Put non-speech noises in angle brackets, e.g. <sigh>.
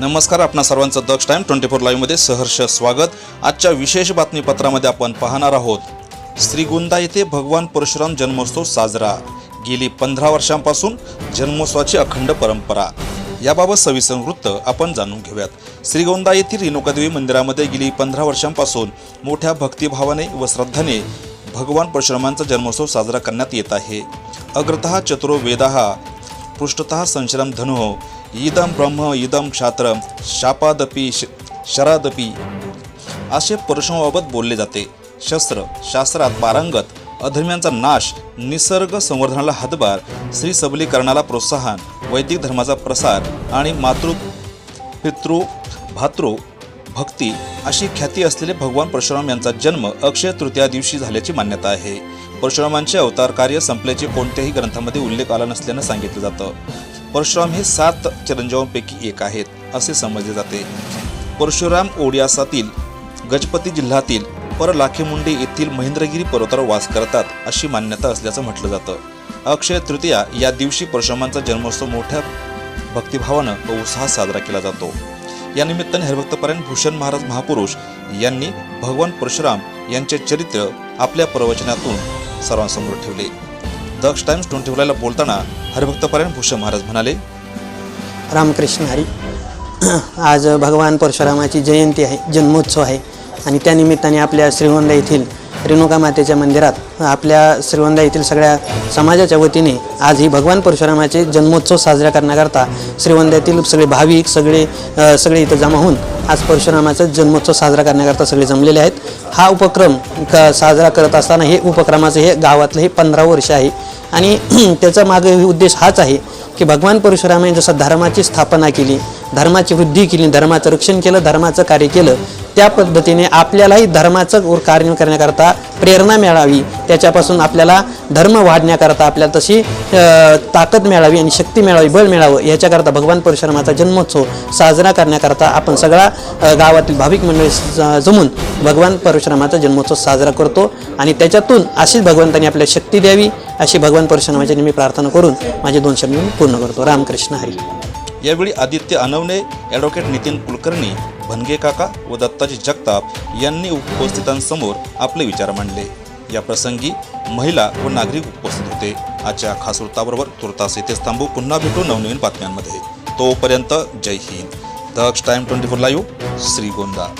नमस्कार आपणा सर्वांचं दक्ष टाईम. ट्वेंटी फोर लाईव्हमध्ये सहर्ष स्वागत. आजच्या विशेष बातमीपत्रामध्ये आपण पाहणार आहोत. श्रीगोंदा येथे भगवान परशुराम जन्मोत्सव साजरा. गेली पंधरा वर्षांपासून जन्मोत्सवाची अखंड परंपरा. याबाबत सविस्तर वृत्त आपण जाणून घेऊयात. श्रीगोंदा येथील रेणुकादेवी मंदिरामध्ये गेली पंधरा वर्षांपासून मोठ्या भक्तिभावाने व श्रद्धाने भगवान परशुरामांचा जन्मोत्सव साजरा करण्यात येत आहे. अग्रतः चतुर्वेदाः पृष्ठतः संशरम धनु। इदम ब्रह्म इदम क्षात्र शापादपी श शरादपी। असे परशुमाबाबत बोलले जाते। शस्त्र शास्त्रात पारंगत अधर्म्यांचा नाश निसर्ग संवर्धनाला हातभार स्त्री सबलीकरणाला प्रोत्साहन वैदिक धर्माचा प्रसार आणि मातृ पितृ भातृ भक्ती अशी ख्याती असलेले भगवान परशुराम यांचा जन्म अक्षय तृतीया दिवशी झाल्याची मान्यता आहे। परशुरामांचे अवतार कार्य संपल्याचे कोणत्याही ग्रंथामध्ये उल्लेख आला नसल्यानं सांगितलं जातं. परशुराम हे सात चिरंजीवांपैकी एक आहेत असे समजले जाते. परशुराम ओडियासातील गजपती जिल्ह्यातील परलाखेमुंडे येथील महेंद्रगिरी पर्वतावर वास करतात अशी मान्यता असल्याचं म्हटलं जातं. अक्षय तृतीया या दिवशी परशुरामांचा जन्मोत्सव मोठ्या भक्तिभावानं व उत्साहात साजरा केला जातो. या निमित्ताने हरिभक्तपरायण भूषण महाराज महापुरुष यांनी भगवान परशुराम यांचे चरित्र आपल्या प्रवचनातून सर्वांसमोर ठेवले. दक्ष टाइम्स ट्वेंटी फोरला बोलताना हरिभक्तपरायण भूषण महाराज म्हणाले रामकृष्ण हरी आज भगवान परशुरामाची जयंती आहे जन्मोत्सव आहे आणि त्यानिमित्ताने आपल्या श्रीवंदा येथील रेणुका मातेच्या मंदिरात आपल्या श्रीवंदा येथील सगळ्या समाजाच्या वतीने आज ही भगवान परशुरामाचे जन्मोत्सव साजरा करण्याकरता श्रीवंद्यातील सगळे भाविक सगळे सगळे इथं जमा होऊन आज परशुरामाचा जन्मोत्सव साजरा करण्याकरता सगळे जमलेले आहेत. हा उपक्रम क साजरा करत असताना हे उपक्रमाचं हे गावातलं हे पंधरा वर्ष आहे. आणि <clears throat> त्याचा मागे उद्देश हाच आहे की भगवान परशुरामाने जसं धर्माची स्थापना केली धर्माची वृद्धी केली धर्माचं रक्षण केलं धर्माचं कार्य केलं त्या पद्धतीने आपल्यालाही धर्माचं कार्य करण्याकरता प्रेरणा मिळावी. त्याच्यापासून आपल्याला धर्म वाढण्याकरता आपल्याला तशी ताकद मिळावी आणि शक्ती मिळावी बळ मिळावं याच्याकरता भगवान परशुरामाचा जन्मोत्सव साजरा करण्याकरता आपण सगळा गावातील भाविक मंडळी ज- जमून भगवान परशुरामाचा जन्मोत्सव साजरा करतो आणि त्याच्यातून अशीच भगवंतांनी आपल्याला शक्ती द्यावी अशी भगवान परशुरामाची मी प्रार्थना करून माझे दोन शब्द पूर्ण करतो. रामकृष्ण हरी. यावेळी आदित्य अनवणे ॲडव्होकेट नितीन कुलकर्णी भनगे काका व दत्ताजी जगताप यांनी उपस्थितांसमोर आपले विचार मांडले. या प्रसंगी महिला व नागरिक उपस्थित होते. आजच्या खास वृत्ताबरोबर तुर्तास येथेच थांबू. पुन्हा भेटू नवनवीन बातम्यांमध्ये. तोपर्यंत जय Hind. Daksh time twenty four live Shrigonda.